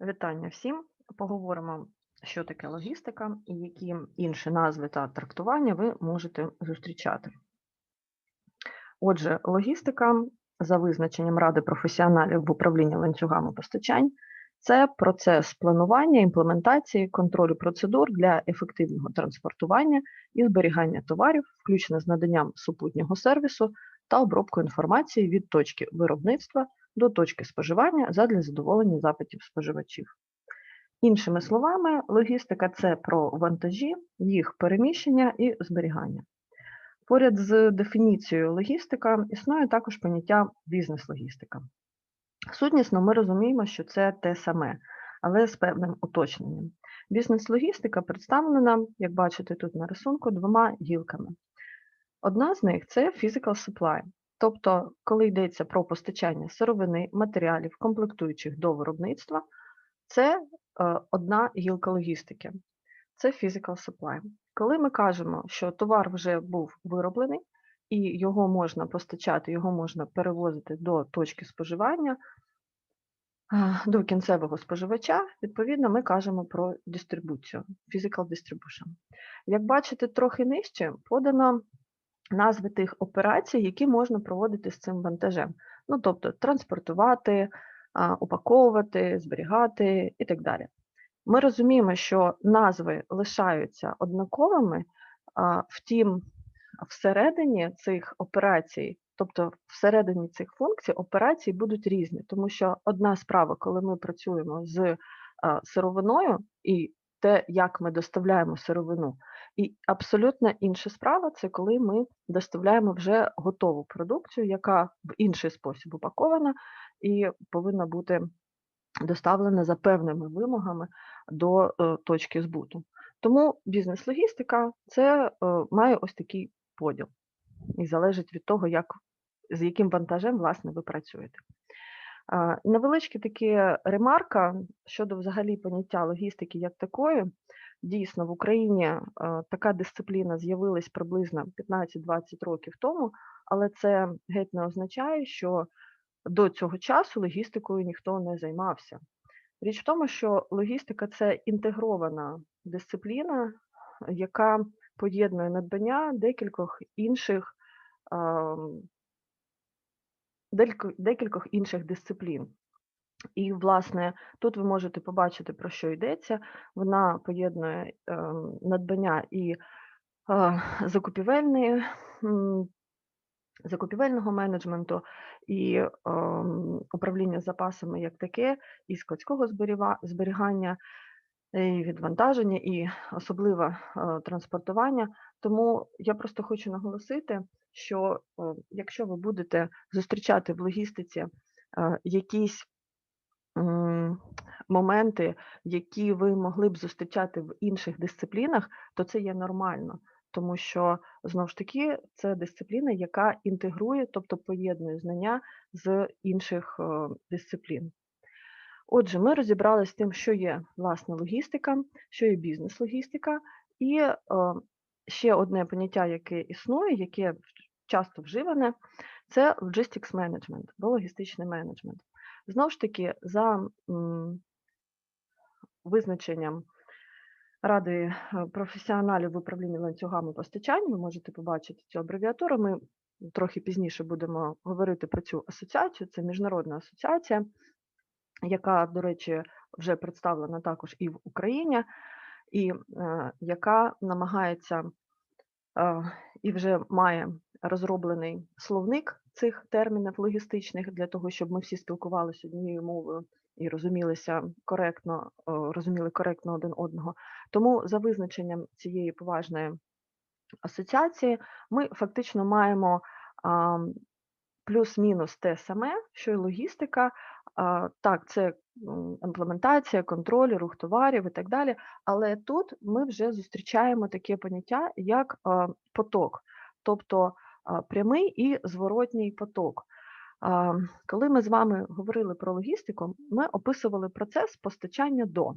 Вітання всім. Поговоримо, що таке логістика і які інші назви та трактування ви можете зустрічати. Отже, логістика за визначенням Ради професіоналів в управлінні ланцюгами постачань це процес планування, імплементації, контролю процедур для ефективного транспортування і зберігання товарів, включно з наданням супутнього сервісу та обробкою інформації від точки виробництва до точки споживання задля задоволення запитів споживачів. Іншими словами, логістика це про вантажі, їх переміщення і зберігання. Поряд з дефініцією логістика існує також поняття бізнес-логістика. Сутнісно ми розуміємо, що це те саме, але з певним уточненням. Бізнес-логістика представлена, як бачите тут на рисунку, двома гілками. Одна з них це physical supply, тобто, коли йдеться про постачання сировини, матеріалів, комплектуючих до виробництва, це е, одна гілка логістики, це physical supply. Коли ми кажемо, що товар вже був вироблений і його можна постачати, його можна перевозити до точки споживання, до кінцевого споживача, відповідно, ми кажемо про дистрибуцію, physical distribution. Як бачите, трохи нижче подано назви тих операцій, які можна проводити з цим вантажем. Ну, тобто транспортувати, упаковувати, зберігати і так далі. Ми розуміємо, що назви лишаються однаковими, втім, всередині цих операцій, тобто всередині цих функцій, операції будуть різні, тому що одна справа, коли ми працюємо з сировиною і те, як ми доставляємо сировину, і абсолютно інша справа це коли ми доставляємо вже готову продукцію, яка в інший спосіб упакована і повинна бути доставлена за певними вимогами до е, точки збуту. Тому бізнес-логістика це е, має ось такий поділ і залежить від того, як, з яким вантажем власне ви працюєте. Невеличка таки ремарка щодо взагалі поняття логістики як такої. Дійсно, в Україні е, така дисципліна з'явилась приблизно 15-20 років тому, але це геть не означає, що до цього часу логістикою ніхто не займався. Річ в тому, що логістика це інтегрована дисципліна, яка поєднує надбання декількох інших декількох інших дисциплін. І, власне, тут ви можете побачити, про що йдеться. Вона поєднує ем, надбання і е, закупівельної, закупівельного менеджменту, і ем, управління запасами як таке, і складського зберігання, і відвантаження, і особливо е, транспортування. Тому я просто хочу наголосити, що е, якщо ви будете зустрічати в логістиці е, якісь моменти, які ви могли б зустрічати в інших дисциплінах, то це є нормально, тому що знову ж таки це дисципліна, яка інтегрує, тобто поєднує знання з інших е, дисциплін. Отже, ми розібралися з тим, що є власне логістика, що є бізнес-логістика, і е, ще одне поняття, яке існує, яке часто вживане, це logistics management або логістичний менеджмент. Знову ж таки, за м, визначенням Ради е, професіоналів в управлінні ланцюгами постачань, ви можете побачити цю абревіатуру. Ми трохи пізніше будемо говорити про цю асоціацію. Це міжнародна асоціація, яка, до речі, вже представлена також і в Україні, і е, яка намагається е, і вже має розроблений словник цих термінів логістичних для того, щоб ми всі спілкувалися однією мовою і розумілися коректно, е, розуміли коректно один одного. Тому за визначенням цієї поважної асоціації ми фактично маємо а, плюс-мінус те саме, що й логістика. Так, це імплементація, контроль, рух товарів і так далі. Але тут ми вже зустрічаємо таке поняття, як поток, тобто прямий і зворотній поток. Коли ми з вами говорили про логістику, ми описували процес постачання до.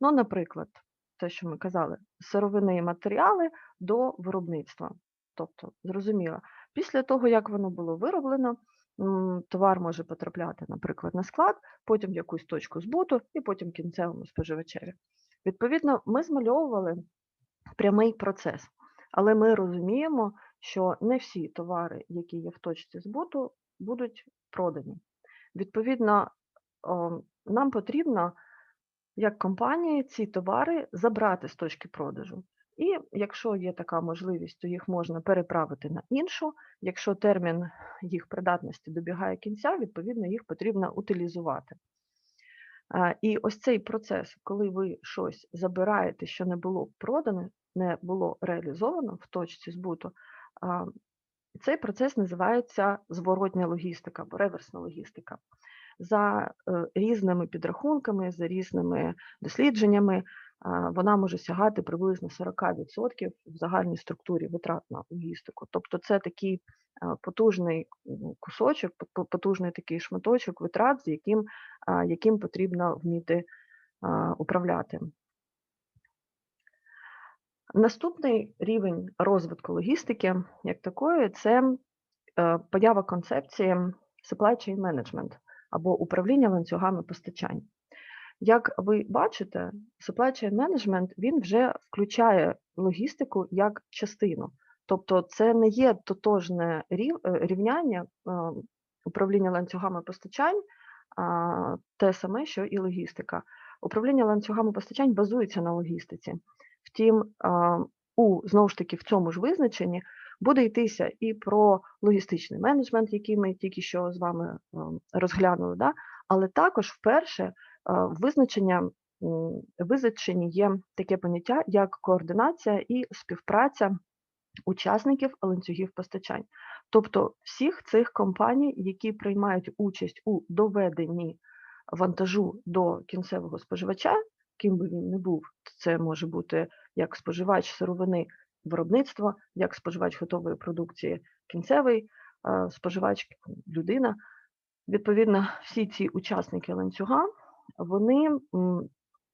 Ну, наприклад, те, що ми казали, сировини і матеріали до виробництва. Тобто, зрозуміло, після того, як воно було вироблено, товар може потрапляти, наприклад, на склад, потім в якусь точку збуту і потім кінцевому споживачеві. Відповідно, ми змальовували прямий процес, але ми розуміємо, що не всі товари, які є в точці збуту, будуть продані. Відповідно, нам потрібно, як компанії, ці товари забрати з точки продажу. І якщо є така можливість, то їх можна переправити на іншу. Якщо термін їх придатності добігає кінця, відповідно, їх потрібно утилізувати. І ось цей процес, коли ви щось забираєте, що не було продане, не було реалізовано в точці збуту, цей процес називається зворотня логістика або реверсна логістика. За е, різними підрахунками, за різними дослідженнями, вона може сягати приблизно 40% в загальній структурі витрат на логістику. Тобто це такий потужний кусочок, потужний такий шматочок витрат, з яким, яким потрібно вміти управляти. Наступний рівень розвитку логістики, як такої, це е, поява концепції supply chain management або управління ланцюгами постачань. Як ви бачите, supply chain management він вже включає логістику як частину. Тобто це не є тотожне е, рівняння е, управління ланцюгами постачань, те саме, що і логістика. Управління ланцюгами постачань базується на логістиці. Втім, а, у знову ж таки в цьому ж визначенні буде йтися і про логістичний менеджмент, який ми тільки що з вами ем, розглянули, да? але також вперше визначення визначені є таке поняття, як координація і співпраця учасників ланцюгів постачань, тобто всіх цих компаній, які приймають участь у доведенні вантажу до кінцевого споживача, ким би він не був, це може бути як споживач сировини виробництва, як споживач готової продукції, кінцевий споживач, людина. Відповідно, всі ці учасники ланцюга вони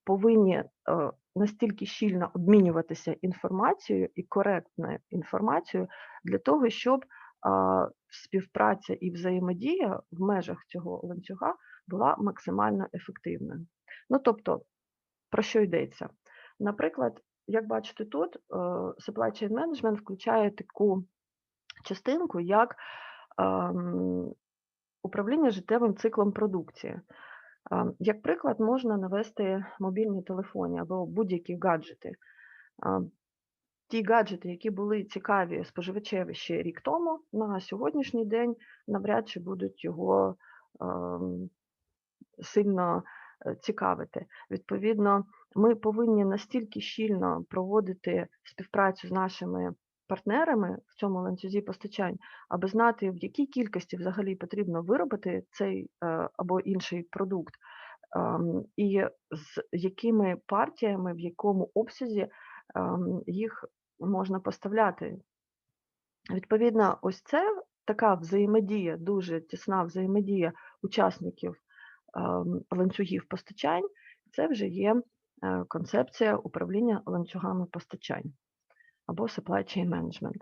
повинні е, настільки щільно обмінюватися інформацією і коректною інформацією для того, щоб співпраця і взаємодія в межах цього ланцюга була максимально ефективною. Ну тобто, про що йдеться? Наприклад, як бачите тут, е, supply chain management включає таку частинку, як ем, управління життєвим циклом продукції. Як приклад, можна навести мобільні телефони або будь-які гаджети. Ті гаджети, які були цікаві споживачеві ще рік тому, на сьогоднішній день навряд чи будуть його сильно е, цікавити. Відповідно, ми повинні настільки щільно проводити співпрацю з нашими партнерами в цьому ланцюзі постачань, аби знати, в якій кількості взагалі потрібно виробити цей е, або інший продукт, ем, і з якими партіями, в якому обсязі ем, їх можна поставляти. Відповідно, ось це така взаємодія, дуже тісна взаємодія учасників ем, ланцюгів постачань, це вже є е, концепція управління ланцюгами постачань або supply chain management.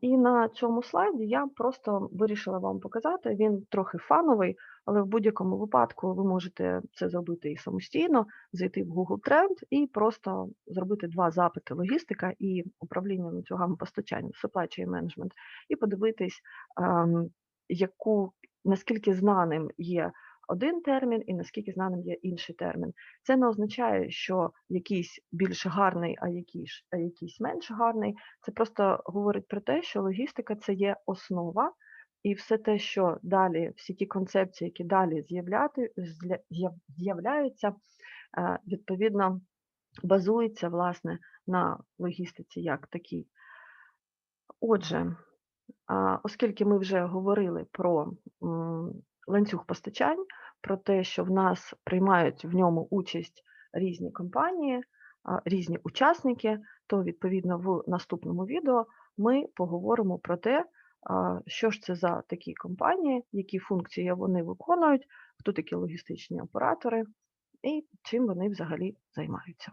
І на цьому слайді я просто вирішила вам показати. Він трохи фановий, але в будь-якому випадку ви можете це зробити і самостійно, зайти в Google Trend і просто зробити два запити логістика і управління ланцюгами постачання, supply chain management, і подивитись, ем, яку наскільки знаним є один термін і наскільки знаним є інший термін. Це не означає, що якийсь більш гарний, а якийсь, а якийсь менш гарний. Це просто говорить про те, що логістика це є основа, і все те, що далі, всі ті концепції, які далі з'являються, е, відповідно базуються власне на логістиці як такій. Отже, оскільки ми вже говорили про ланцюг постачань, про те, що в нас приймають в ньому участь різні компанії, різні учасники, то відповідно в наступному відео ми поговоримо про те, що ж це за такі компанії, які функції вони виконують, хто такі логістичні оператори і чим вони взагалі займаються.